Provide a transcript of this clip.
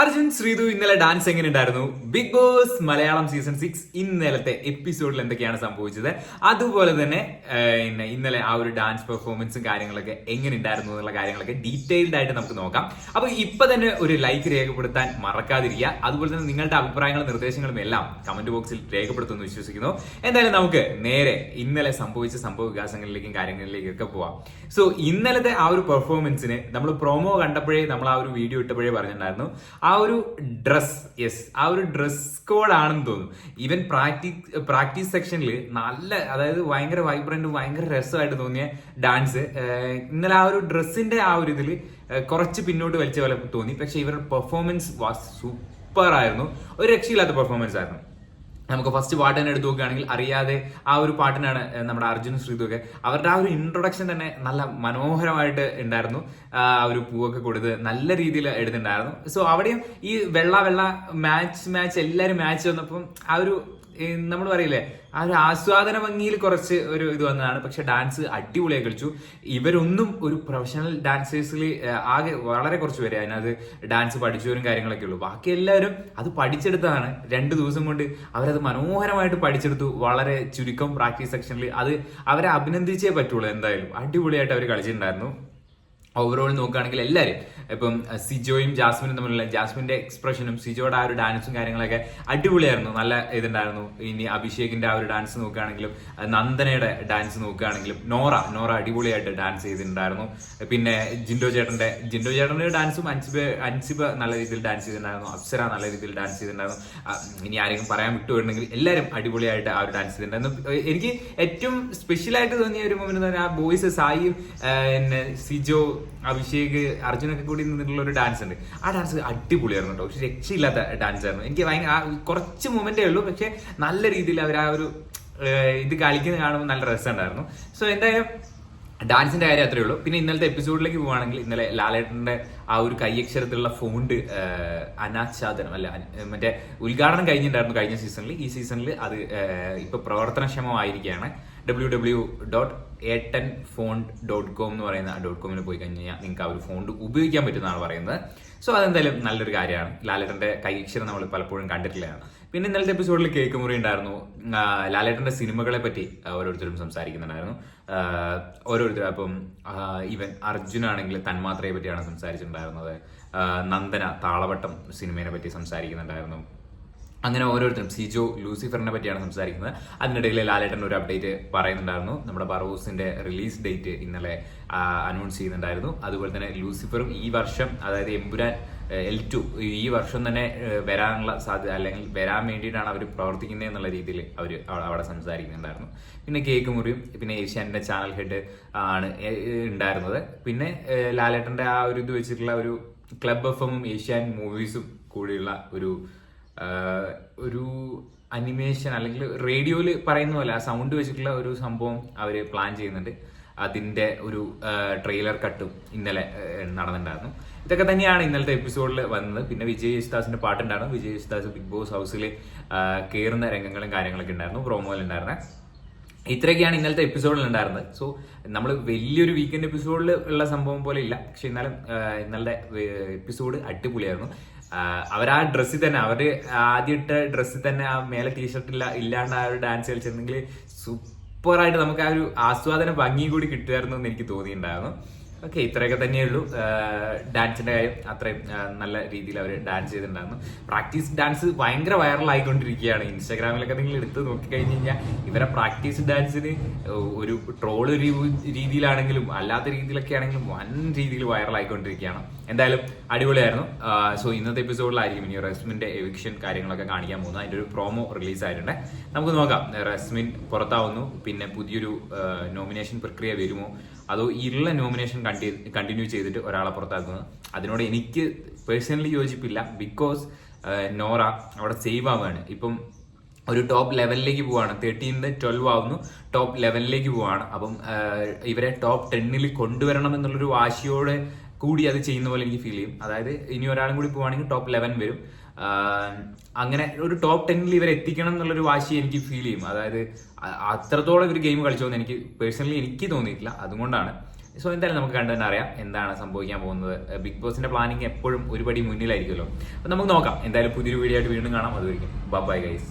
അർജുൻ ശ്രീതു ഇന്നലെ ഡാൻസ് എങ്ങനെ ഉണ്ടായിരുന്നു? Big Boss Malayalam season six ഇന്നലത്തെ എപ്പിസോഡിൽ എന്തൊക്കെയാണ് സംഭവിച്ചത്? അതുപോലെ തന്നെ പിന്നെ ഇന്നലെ ആ ഒരു ഡാൻസ് പെർഫോമൻസും കാര്യങ്ങളൊക്കെ എങ്ങനെ ഉണ്ടായിരുന്നു എന്നുള്ള കാര്യങ്ങളൊക്കെ ഡീറ്റെയിൽഡ് ആയിട്ട് നമുക്ക് നോക്കാം. അപ്പോൾ ഇപ്പൊ തന്നെ ഒരു ലൈക്ക് രേഖപ്പെടുത്താൻ മറക്കാതിരിക്കുക. അതുപോലെ തന്നെ നിങ്ങളുടെ അഭിപ്രായങ്ങളും നിർദ്ദേശങ്ങളും എല്ലാം കമന്റ് ബോക്സിൽ രേഖപ്പെടുത്തുമെന്ന് വിശ്വസിക്കുന്നു. എന്തായാലും നമുക്ക് നേരെ ഇന്നലെ സംഭവിച്ച സംഭവ വികാസങ്ങളിലേക്കും കാര്യങ്ങളിലേക്കും ഒക്കെ പോവാം. സോ ഇന്നലത്തെ ആ ഒരു പെർഫോമൻസിന് നമ്മൾ പ്രൊമോ കണ്ടപ്പോഴേ നമ്മൾ ആ ഒരു വീഡിയോ ഇട്ടപ്പോഴേ പറഞ്ഞിട്ടുണ്ടായിരുന്നു. ആ ഒരു ഡ്രസ് യെസ് ആ ഒരു ഡ്രസ് കോഡ് ആണെന്ന് തോന്നുന്നു. ഈവൻ പ്രാക്ടീസ് പ്രാക്ടീസ് സെക്ഷനിൽ നല്ല അതായത് ഭയങ്കര വൈബ്രന്റ് ഭയങ്കര രസമായിട്ട് തോന്നിയ ഡാൻസ് ഇന്നലെ ആ ഒരു ഡ്രസ്സിന്റെ ആ ഒരു ഇതിൽ കുറച്ച് പിന്നോട്ട് വലിച്ച പോലെ തോന്നി. പക്ഷെ ഇവരുടെ പെർഫോമൻസ് വാസ് സൂപ്പർ ആയിരുന്നു. ഒരു രക്ഷയില്ലാത്ത പെർഫോമൻസ് ആയിരുന്നു. നമുക്ക് ഫസ്റ്റ് പാട്ട് തന്നെ എടുത്ത് നോക്കുകയാണെങ്കിൽ അറിയാതെ ആ ഒരു പാട്ടിനാണ് നമ്മുടെ അർജുൻ ശ്രീതുക്കെ അവരുടെ ആ ഒരു ഇൻട്രൊഡക്ഷൻ തന്നെ നല്ല മനോഹരമായിട്ട് ഉണ്ടായിരുന്നു. ആ ഒരു പൂവൊക്കെ കൊടുത്ത് നല്ല രീതിയിൽ എടുത്തിട്ടുണ്ടായിരുന്നു. സോ അവിടെയും ഈ വെള്ള വെള്ള മാച്ച് മാച്ച് എല്ലാവരും മാച്ച് വന്നപ്പം ആ ഒരു നമ്മൾ പറയില്ലേ ആ ഒരു ആസ്വാദന ഭംഗിയിൽ കുറച്ച് ഒരു ഇത് വന്നതാണ്. പക്ഷെ ഡാൻസ് അടിപൊളിയായി കളിച്ചു. ഇവരൊന്നും ഒരു പ്രൊഫഷണൽ ഡാൻസേഴ്സിൽ ആകെ വളരെ കുറച്ച് പേരെ അതിനകത്ത് ഡാൻസ് പഠിച്ചവരും കാര്യങ്ങളൊക്കെ ഉള്ളൂ. ബാക്കി എല്ലാവരും അത് പഠിച്ചെടുത്തതാണ്. രണ്ട് ദിവസം കൊണ്ട് അവരത് മനോഹരമായിട്ട് പഠിച്ചെടുത്തു. വളരെ ചുരുക്കം പ്രാക്ടീസ് സെക്ഷനിൽ അത് അവരെ അഭിനന്ദിച്ചേ പറ്റുള്ളൂ എന്തായാലും. അടിപൊളിയായിട്ട് അവർ കളിച്ചിട്ടുണ്ടായിരുന്നു. ഓവറോൾ നോക്കുകയാണെങ്കിൽ എല്ലാവരും ഇപ്പം സിജോയും ജാസ്മിനും തമ്മിലുള്ള ജാസ്മിന്റെ എക്സ്പ്രഷനും സിജോയുടെ ആ ഒരു ഡാൻസും കാര്യങ്ങളൊക്കെ അടിപൊളിയായിരുന്നു. നല്ല ഇതുണ്ടായിരുന്നു. ഇനി അഭിഷേകിന്റെ ആ ഒരു ഡാൻസ് നോക്കുകയാണെങ്കിലും നന്ദനയുടെ ഡാൻസ് നോക്കുകയാണെങ്കിലും നോറ നോറ അടിപൊളിയായിട്ട് ഡാൻസ് ചെയ്തിട്ടുണ്ടായിരുന്നു. പിന്നെ ജിൻഡോ ചേട്ടന്റെ ജിൻഡോ ചേട്ടന്റെ ഡാൻസും അൻസിബ അൻസിബ നല്ല രീതിയിൽ ഡാൻസ് ചെയ്തിട്ടുണ്ടായിരുന്നു. അപ്സര നല്ല രീതിയിൽ ഡാൻസ് ചെയ്തിട്ടുണ്ടായിരുന്നു. ഇനി ആരെങ്കിലും പറയാൻ വിട്ടുപോയിട്ടുണ്ടെങ്കിൽ എല്ലാവരും അടിപൊളിയായിട്ട് ആ ഒരു ഡാൻസ് ചെയ്തിട്ടുണ്ടായിരുന്നു. എനിക്ക് ഏറ്റവും സ്പെഷ്യലായിട്ട് തോന്നിയ ഒരു മൂമെന്റ് ആ ബോയ്സ് സായിയും സിജോ അഭിഷേക് അർജുനൊക്കെ കൂടി നിന്നിട്ടുള്ള ഒരു ഡാൻസ് ഉണ്ട്. ആ ഡാൻസ് അടിപൊളിയായിരുന്നു കേട്ടോ. പക്ഷെ രക്ഷയില്ലാത്ത ഡാൻസ് ആയിരുന്നു. എനിക്ക് ഭയങ്കര കുറച്ച് മൊമെന്റേ ഉള്ളൂ. പക്ഷെ നല്ല രീതിയിൽ അവർ ആ ഒരു ഇത് കളിക്കുന്നത് കാണുമ്പോൾ നല്ല രസമുണ്ടായിരുന്നു. സോ എന്തായാലും ഡാൻസിന്റെ കാര്യം അത്രേ ഉള്ളൂ. പിന്നെ ഇന്നലത്തെ എപ്പിസോഡിലേക്ക് പോവുകയാണെങ്കിൽ ഇന്നലെ ലാലേട്ടന്റെ ആ ഒരു കൈയക്ഷരത്തിലുള്ള ഫോണ്ട് അനാച്ഛാദനം അല്ല മറ്റേ ഉദ്ഘാടനം കഴിഞ്ഞിട്ടുണ്ടായിരുന്നു കഴിഞ്ഞ സീസണിൽ ഈ സീസണിൽ അത് ഇപ്പൊ പ്രവർത്തനക്ഷമമായിരിക്കുകയാണ്. ഡബ്ല്യൂ ഡബ്ല്യൂ ഡോട്ട് ഏട്ടൻ ഫോൺ ഡോട്ട് കോം എന്ന് പറയുന്ന ഡോട്ട് കോമിൽ പോയി കഴിഞ്ഞാൽ നിങ്ങൾക്ക് ആ ഒരു ഫോൺ ഉപയോഗിക്കാൻ പറ്റുന്നതാണ് പറയുന്നത്. സോ അതെന്തായാലും നല്ലൊരു കാര്യമാണ്. ലാലേട്ടന്റെ കൈക്ഷരം നമ്മൾ പലപ്പോഴും കണ്ടിട്ടില്ലതാണ്. പിന്നെ ഇന്നലത്തെ എപ്പിസോഡിൽ കേക്ക് മുറി ഉണ്ടായിരുന്നു. ലാലേട്ടന്റെ സിനിമകളെ പറ്റി ഓരോരുത്തരും സംസാരിക്കുന്നുണ്ടായിരുന്നു. ഓരോരുത്തർ അപ്പം ഈവൻ അർജുനാണെങ്കിൽ തന്മാത്രയെ പറ്റിയാണ് സംസാരിച്ചിട്ടുണ്ടായിരുന്നത്. നന്ദന താളവട്ടം സിനിമയെ പറ്റി സംസാരിക്കുന്നുണ്ടായിരുന്നു. അങ്ങനെ ഓരോരുത്തരും. സിജോ ലൂസിഫറിനെ പറ്റിയാണ് സംസാരിക്കുന്നത്. അതിനിടയിൽ ലാലേട്ടൻ ഒരു അപ്ഡേറ്റ് പറയുന്നുണ്ടായിരുന്നു. നമ്മുടെ ബറോസിന്റെ റിലീസ് ഡേറ്റ് ഇന്നലെ അനൗൺസ് ചെയ്യുന്നുണ്ടായിരുന്നു. അതുപോലെ തന്നെ ലൂസിഫറും ഈ വർഷം അതായത് എമ്പുരാൻ എൽ ടു ഈ വർഷം തന്നെ വരാനുള്ള സാധ്യത അല്ലെങ്കിൽ വരാൻ വേണ്ടിയിട്ടാണ് അവർ പ്രവർത്തിക്കുന്നത് എന്നുള്ള രീതിയിൽ അവർ അവിടെ സംസാരിക്കുന്നുണ്ടായിരുന്നു. പിന്നെ കേക്ക് മുറിയും പിന്നെ ഏഷ്യാനിന്റെ ചാനൽ ഹെഡ് ആണ് ഉണ്ടായിരുന്നത്. പിന്നെ ലാലേട്ടന്റെ ആ ഒരു ഇത് വെച്ചിട്ടുള്ള ഒരു ക്ലബ് എഫ് എമ്മും ഏഷ്യാൻ മൂവീസും കൂടിയുള്ള ഒരു ഒരു അനിമേഷൻ അല്ലെങ്കിൽ റേഡിയോയിൽ പറയുന്ന പോലെ ആ സൗണ്ട് വെച്ചിട്ടുള്ള ഒരു സംഭവം അവർ പ്ലാൻ ചെയ്യുന്നുണ്ട്. അതിന്റെ ഒരു ട്രെയിലർ കട്ടും ഇന്നലെ നടന്നിട്ടുണ്ടായിരുന്നു. ഇതൊക്കെ തന്നെയാണ് ഇന്നലത്തെ എപ്പിസോഡിൽ വന്നത്. പിന്നെ വിജയ് യേശുദാസിന്റെ പാട്ടുണ്ടായിരുന്നു. വിജയ് യേശുദാസ് ബിഗ് ബോസ് ഹൗസിൽ കയറുന്ന രംഗങ്ങളും കാര്യങ്ങളൊക്കെ ഉണ്ടായിരുന്നു. പ്രോമോയിൽ ഉണ്ടായിരുന്നത് ഇത്രയൊക്കെയാണ് ഇന്നലത്തെ എപ്പിസോഡിൽ ഉണ്ടായിരുന്നത്. സോ നമ്മൾ വലിയൊരു വീക്കെൻഡ് എപ്പിസോഡിൽ ഉള്ള സംഭവം പോലെ ഇല്ല. പക്ഷെ എന്നാലും ഇന്നലത്തെ എപ്പിസോഡ് അടിപൊളിയായിരുന്നു. അവർ ആ ഡ്രസ്സിൽ തന്നെ അവർ ആദ്യം ഇട്ട ഡ്രസ്സിൽ തന്നെ ആ മേലെ ടീഷർട്ട് ഇല്ല ഇല്ലാണ്ട് ആ ഒരു ഡാൻസ് കളിച്ചിരുന്നെങ്കിൽ സൂപ്പറായിട്ട് നമുക്ക് ആ ഒരു ആസ്വാദന ഭംഗി കൂടി കിട്ടുമായിരുന്നു എന്ന് എനിക്ക് തോന്നിയിട്ടുണ്ടായിരുന്നു. ഓക്കെ ഇത്രയൊക്കെ തന്നെയുള്ളൂ ഡാൻസിന്റെ കാര്യം അത്രയും നല്ല രീതിയിൽ അവർ ഡാൻസ് ചെയ്തിട്ടുണ്ടായിരുന്നു. പ്രാക്ടീസ് ഡാൻസ് ഭയങ്കര വൈറൽ ആയിക്കൊണ്ടിരിക്കുകയാണ് ഇൻസ്റ്റാഗ്രാമിലൊക്കെ നിങ്ങൾ എടുത്ത് നോക്കിക്കഴിഞ്ഞ് കഴിഞ്ഞാൽ ഇവരെ പ്രാക്ടീസ് ഡാൻസിന് ഒരു ട്രോൾ രീതിയിലാണെങ്കിലും അല്ലാത്ത രീതിയിലൊക്കെ ആണെങ്കിലും വൻ രീതിയിൽ വൈറൽ ആയിക്കൊണ്ടിരിക്കുകയാണ് എന്തായാലും അടിപൊളിയായിരുന്നു. സോ ഇന്നത്തെ എപ്പിസോഡിലായിരിക്കും ഇനി റസ്മിന്റെ എവിക്ഷൻ കാര്യങ്ങളൊക്കെ കാണിക്കാൻ പോകുന്നത്. അതിന്റെ ഒരു പ്രോമോ റിലീസ് ആയിട്ടുണ്ട്. നമുക്ക് നോക്കാം. റസ്മിൻ പുറത്താവുന്നു. പിന്നെ പുതിയൊരു നോമിനേഷൻ പ്രക്രിയ വരുമോ? അതോ ഉള്ള നോമിനേഷൻ കണ്ടിന്യൂ ചെയ്തിട്ട് ഒരാളെ പുറത്താക്കുന്നത്? അതിനോട് എനിക്ക് പേഴ്സണലി യോജിപ്പില്ല. ബിക്കോസ് നോറ അവിടെ സേവ് ആവുകയാണ്. ഇപ്പം ഒരു ടോപ്പ് ലെവലിലേക്ക് പോവാണ്. തേർട്ടീന്ന് ട്വൽവ് ആവുന്നു. ടോപ്പ് ലെവലിലേക്ക് പോവാണ്. അപ്പം ഇവരെ ടോപ്പ് ടെന്നിൽ കൊണ്ടുവരണം എന്നുള്ളൊരു വാശിയോടെ കൂടി അത് ചെയ്യുന്ന പോലെ എനിക്ക് ഫീൽ ചെയ്യും. അതായത് ഇനി ഒരാളും കൂടി പോവാണെങ്കിൽ ടോപ്പ് ലെവൻ വരും. അങ്ങനെ ഒരു ടോപ്പ് ടെന്നിൽ ഇവരെ എത്തിക്കണം എന്നുള്ളൊരു വാശി എനിക്ക് ഫീൽ ചെയ്യും. അതായത് അത്രത്തോളം ഇവർ ഗെയിം കളിച്ചോന്ന് എനിക്ക് പേഴ്സണലി എനിക്ക് തോന്നിയിട്ടില്ല. അതുകൊണ്ടാണ്. സോ എന്തായാലും നമുക്ക് കണ്ടു തന്നെ അറിയാം എന്താണ് സംഭവിക്കാൻ പോകുന്നത്. ബിഗ് ബോസിന്റെ പ്ലാനിങ് എപ്പോഴും ഒരുപടി മുന്നിലായിരിക്കുമല്ലോ. അപ്പൊ നമുക്ക് നോക്കാം. എന്തായാലും പുതിയൊരു വീഡിയോ ആയിട്ട് വീണ്ടും കാണാം. അതുവരെയും ബൈ ഗൈസ്